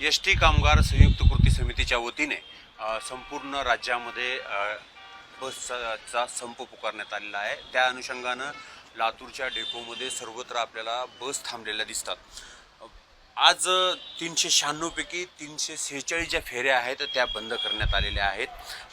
S T कामगार संयुक्त कृती समितीच्या वतीने संपूर्ण राज्यामध्ये बसचा संप पुकारण्यात आलेला आहे. त्या अनुषंगानं लातूरच्या डेपोमध्ये सर्वत्र आपल्याला बस थांबलेल्या दिसतात. आज तीनशे शहाण्णवपैकी तीनशे सेहेचाळीस ज्या फेऱ्या आहेत त्या बंद करण्यात आलेल्या आहेत.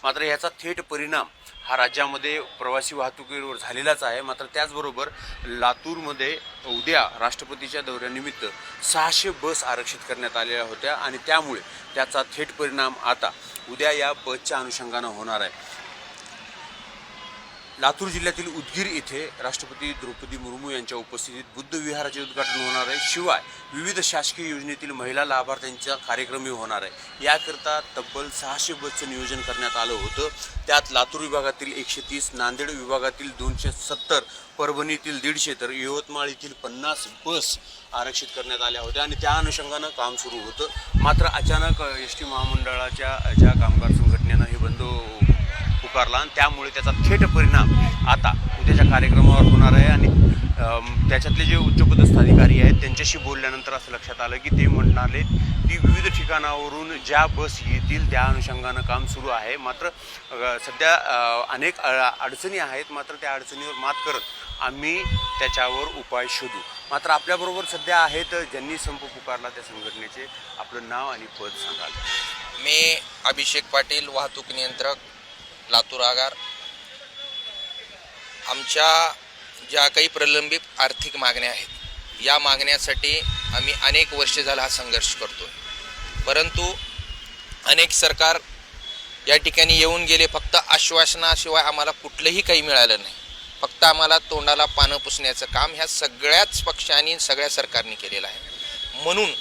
मात्र याचा थेट परिणाम हा राज्यामध्ये प्रवासी वाहतुकीवर झालेलाच आहे. मात्र त्याचबरोबर लातूरमध्ये उद्या राष्ट्रपतीच्या दौऱ्यानिमित्त सहाशे बस आरक्षित करण्यात आलेल्या होत्या आणि त्यामुळे त्याचा थेट परिणाम आता उद्या या बसच्या अनुषंगानं होणार आहे. लातूर जिल्ह्यातील उदगीर येथे राष्ट्रपती द्रौपदी मुर्मू यांच्या उपस्थितीत बुद्ध विहाराचे उद्घाटन होणार आहे. शिवाय विविध शासकीय योजनेतील महिला लाभार्थ्यांचा कार्यक्रमही होणार आहे. याकरता तब्बल सहाशे बसचं नियोजन करण्यात आलं होतं. त्यात लातूर विभागातील एकशे तीस नांदेड विभागातील दोनशे सत्तर परभणीतील दीडशे तर यवतमाळ येथील पन्नास बस आरक्षित करण्यात आल्या होत्या आणि त्या अनुषंगानं काम सुरू होतं. मात्र अचानक एस टी महामंडळाच्या ज्या कामगार संघटनेनं हे बंद पुकारला आणि त्यामुळे त्याचा थेट परिणाम आता उद्याच्या कार्यक्रमावर होणार आहे. आणि त्याच्यातले जे उच्चपदस्थ अधिकारी आहेत त्यांच्याशी बोलल्यानंतर असं लक्षात आलं की ते म्हणाले की विविध ठिकाणावरून ज्या बस येतील त्या अनुषंगानं काम सुरू आहे. मात्र सध्या अनेक अडचणी आहेत. मात्र त्या अडचणीवर मात करत आम्ही त्याच्यावर उपाय शोधू. मात्र आपल्याबरोबर सध्या आहेत ज्यांनी संप पुकारला त्या संघटनेचे. आपलं नाव आणि पद सांगाल मी अभिषेक पाटील वाहतूक नियंत्रक. लातूर आगार. आमच्या ज्या काही प्रलंबित आर्थिक मागण्या आहेत या मागण्यासाठी आम्ही अनेक वर्षे झाला हा संघर्ष करतो परंतु अनेक सरकार या ठिकाणी येऊन गेले फक्त आश्वासनाशिवाय आम्हाला कुठलंही काही मिळालं नाही. फक्त आम्हाला तोंडाला पानं पुसण्याचं काम ह्या सगळ्याच पक्षांनी सगळ्या सरकारने केलेलं आहे. म्हणून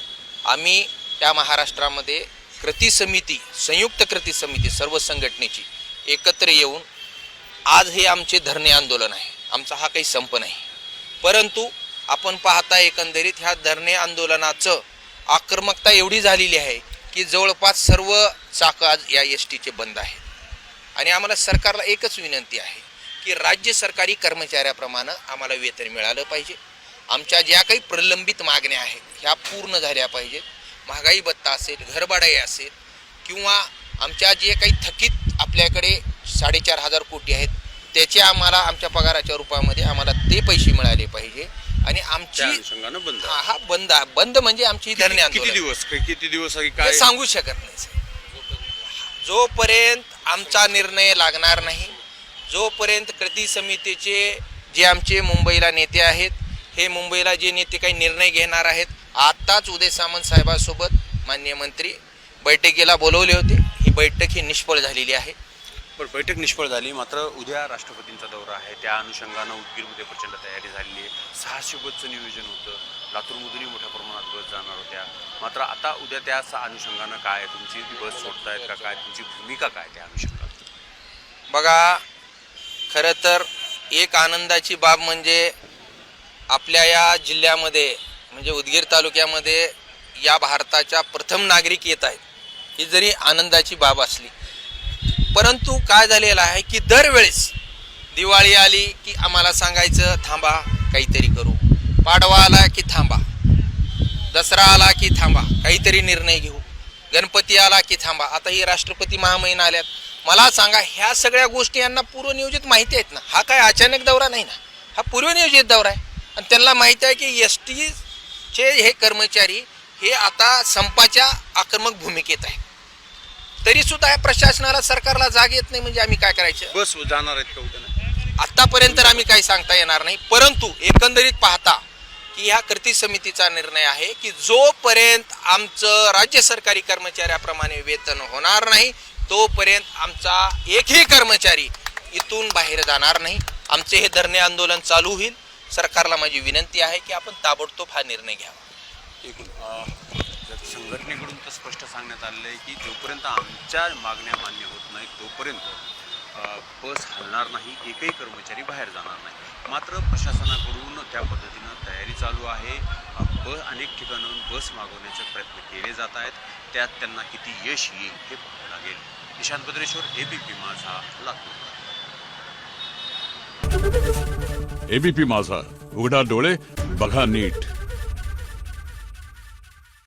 आम्ही त्या महाराष्ट्रामध्ये कृती समिती संयुक्त कृती समिती सर्व संघटनेची एकत्र येऊन आज हे आमचे धरणे आंदोलन आहे. आमचा हा काही संप नाही. परंतु आपण पाहता एकंदरीत ह्या धरणे आंदोलनाचं आक्रमकता एवढी झालेली आहे की जवळपास सर्व चाकं आज या एस टीचे बंद आहेत. आणि आम्हाला सरकारला एकच विनंती आहे की राज्य सरकारी कर्मचाऱ्याप्रमाणे आम्हाला वेतन मिळालं पाहिजे. आमच्या ज्या काही प्रलंबित मागण्या आहेत ह्या पूर्ण झाल्या पाहिजेत. महागाई भत्ता असेल घरभाडाई असेल किंवा आमच्या जे काही थकीत आपल्याकडे साडेचार हजार कोटी आहेत. त्याचे आम्हाला आमच्या पगाराच्या रूपामध्ये आम्हाला ते पैसे मिळाले पाहिजे. आणि आमची बंद. हा बंद बंद म्हणजे आमची धरणे किती दिवस? किती दिवस काय सांगू शकत नाही. जोपर्यंत आमचा निर्णय लागणार नाही जोपर्यंत कृती समितीचे जे आमचे मुंबईला नेते आहेत हे मुंबईला जे नेते काही निर्णय घेणार आहेत आत्ताच उदय सामंत साहेबांसोबत माननीय मंत्री बैठकीला बोलवले होते. बैठक ही निष्फळ झालेली आहे. पण बैठक निष्फळ झाली. मात्र उद्या राष्ट्रपतींचा दौरा आहे. त्या अनुषंगानं उदगीरमध्ये प्रचंड तयारी झालेली आहे. सहाशे बसचं नियोजन होतं. लातूरमधूनही मोठ्या प्रमाणात बस जाणार होत्या. मात्र आता उद्या त्या अनुषंगानं काय? तुमची बस सोडतायत का काय? तुमची भूमिका काय त्या अनुषंगात? बघा खरं तर एक आनंदाची बाब म्हणजे आपल्या या जिल्ह्यामध्ये म्हणजे उदगीर तालुक्यामध्ये या भारताच्या प्रथम नागरिक येत आहेत. ही जरी आनंदाची बाब असली परंतु काय झालेलं आहे की दरवेळेस दिवाळी आली की आम्हाला सांगायचं थांबा काहीतरी करू. पाडवा आला की थांबा. दसरा आला की थांबा. काहीतरी निर्णय घेऊ. गणपती आला की थांबा. आता ही राष्ट्रपती महामहिना आल्यात. मला सांगा ह्या सगळ्या गोष्टी यांना पूर्वनियोजित माहिती आहेत ना? हा काय अचानक दौरा नाही ना? हा पूर्वनियोजित दौरा आहे. आणि त्यांना माहिती आहे की एस टीचे हे कर्मचारी हे आता संपाच्या आक्रमक भूमिकेत आहे. तरी सुद्धा या प्रशासनाला सरकारला जाग येत नाही म्हणजे आम्ही काय करायचं? बस जाणार आहेत का? आतापर्यंत आम्ही काही सांगता येणार नाही परंतु एकंदरीत पाहता की ह्या कृती समितीचा निर्णय आहे की जोपर्यंत आमचं राज्य सरकारी कर्मचाऱ्याप्रमाणे वेतन होणार नाही तोपर्यंत आमचा एकही कर्मचारी इथून बाहेर जाणार नाही. आमचे हे धरणे आंदोलन चालू होईल. सरकारला माझी विनंती आहे की आपण ताबडतोब हा निर्णय घ्यावा. एकूण संघटनेकडून तर स्पष्ट सांगण्यात आलेलं आहे की जोपर्यंत आमच्या मागण्या मान्य होत नाहीत तोपर्यंत बस हलणार नाही एकही कर्मचारी बाहेर जाणार नाही. मात्र प्रशासनाकडून त्या पद्धतीनं तयारी चालू आहे. ब अनेक ठिकाणाहून बस मागवण्याचे प्रयत्न केले जात आहेत. त्यात त्यांना किती यश येईल हे पाहावं लागेल. निशांत भद्रेश्वर एबीपी माझा लातूर. एबीपी माझा उघडा डोळे बघा नीट.